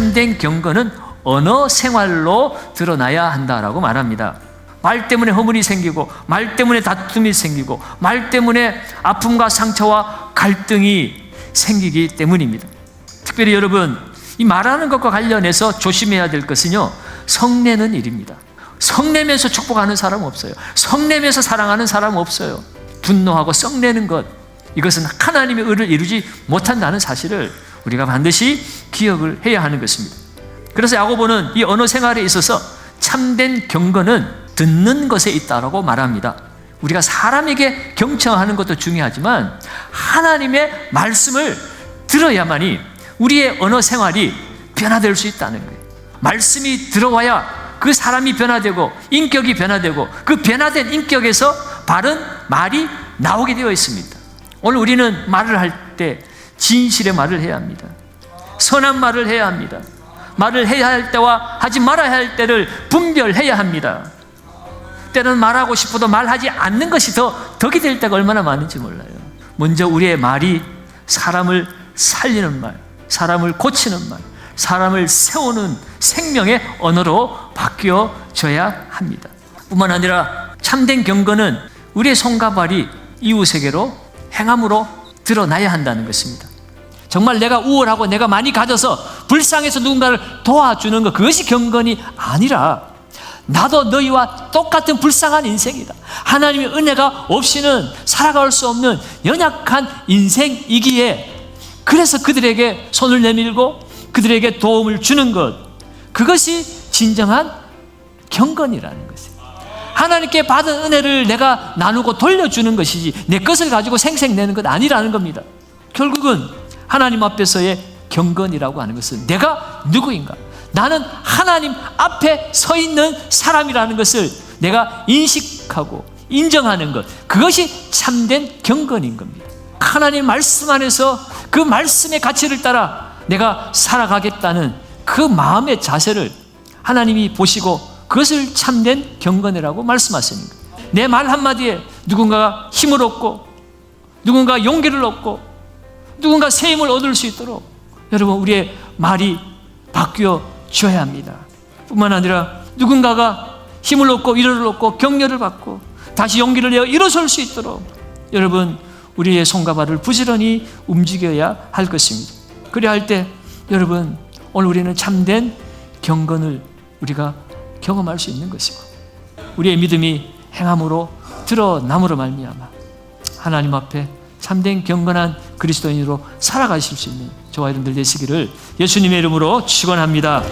참된 경건은 언어 생활로 드러나야 한다라고 말합니다. 말 때문에 허물이 생기고, 말 때문에 다툼이 생기고, 말 때문에 아픔과 상처와 갈등이 생기기 때문입니다. 특별히 여러분, 이 말하는 것과 관련해서 조심해야 될 것은요, 성내는 일입니다. 성내면서 축복하는 사람 없어요. 성내면서 사랑하는 사람 없어요. 분노하고 썩내는 것, 이것은 하나님의 의를 이루지 못한다는 사실을 우리가 반드시 기억을 해야 하는 것입니다. 그래서 야고보는 이 언어 생활에 있어서 참된 경건은 듣는 것에 있다라고 말합니다. 우리가 사람에게 경청하는 것도 중요하지만 하나님의 말씀을 들어야만이 우리의 언어 생활이 변화될 수 있다는 거예요. 말씀이 들어와야 그 사람이 변화되고 인격이 변화되고 그 변화된 인격에서 바른 말이 나오게 되어 있습니다. 오늘 우리는 말을 할 때 진실의 말을 해야 합니다. 선한 말을 해야 합니다. 말을 해야 할 때와 하지 말아야 할 때를 분별해야 합니다. 때는 말하고 싶어도 말하지 않는 것이 더 덕이 될 때가 얼마나 많은지 몰라요. 먼저 우리의 말이 사람을 살리는 말, 사람을 고치는 말, 사람을 세우는 생명의 언어로 바뀌어져야 합니다. 뿐만 아니라 참된 경건은 우리의 손과 발이 이웃에게로 행함으로 드러나야 한다는 것입니다. 정말 내가 우월하고 내가 많이 가져서 불쌍해서 누군가를 도와주는 것 그것이 경건이 아니라 나도 너희와 똑같은 불쌍한 인생이다. 하나님의 은혜가 없이는 살아갈 수 없는 연약한 인생이기에 그래서 그들에게 손을 내밀고 그들에게 도움을 주는 것 그것이 진정한 경건이라는 것이에요. 하나님께 받은 은혜를 내가 나누고 돌려주는 것이지 내 것을 가지고 생색내는 것 아니라는 겁니다. 결국은 하나님 앞에서의 경건이라고 하는 것은 내가 누구인가? 나는 하나님 앞에 서 있는 사람이라는 것을 내가 인식하고 인정하는 것. 그것이 참된 경건인 겁니다. 하나님 말씀 안에서 그 말씀의 가치를 따라 내가 살아가겠다는 그 마음의 자세를 하나님이 보시고 그것을 참된 경건이라고 말씀하십니다. 내 말 한마디에 누군가가 힘을 얻고 누군가 용기를 얻고 누군가 새 힘을 얻을 수 있도록 여러분 우리의 말이 바뀌어 줘야 합니다. 뿐만 아니라 누군가가 힘을 얻고 위로를 얻고 격려를 받고 다시 용기를 내어 일어설 수 있도록 여러분 우리의 손과 발을 부지런히 움직여야 할 것입니다. 그래야 할 때 여러분 오늘 우리는 참된 경건을 우리가 경험할 수 있는 것이고 우리의 믿음이 행함으로 드러남으로 말미암아 하나님 앞에 참된 경건한 그리스도인으로 살아가실 수 있는 저와 여러분들 되시기를 예수님의 이름으로 축원합니다.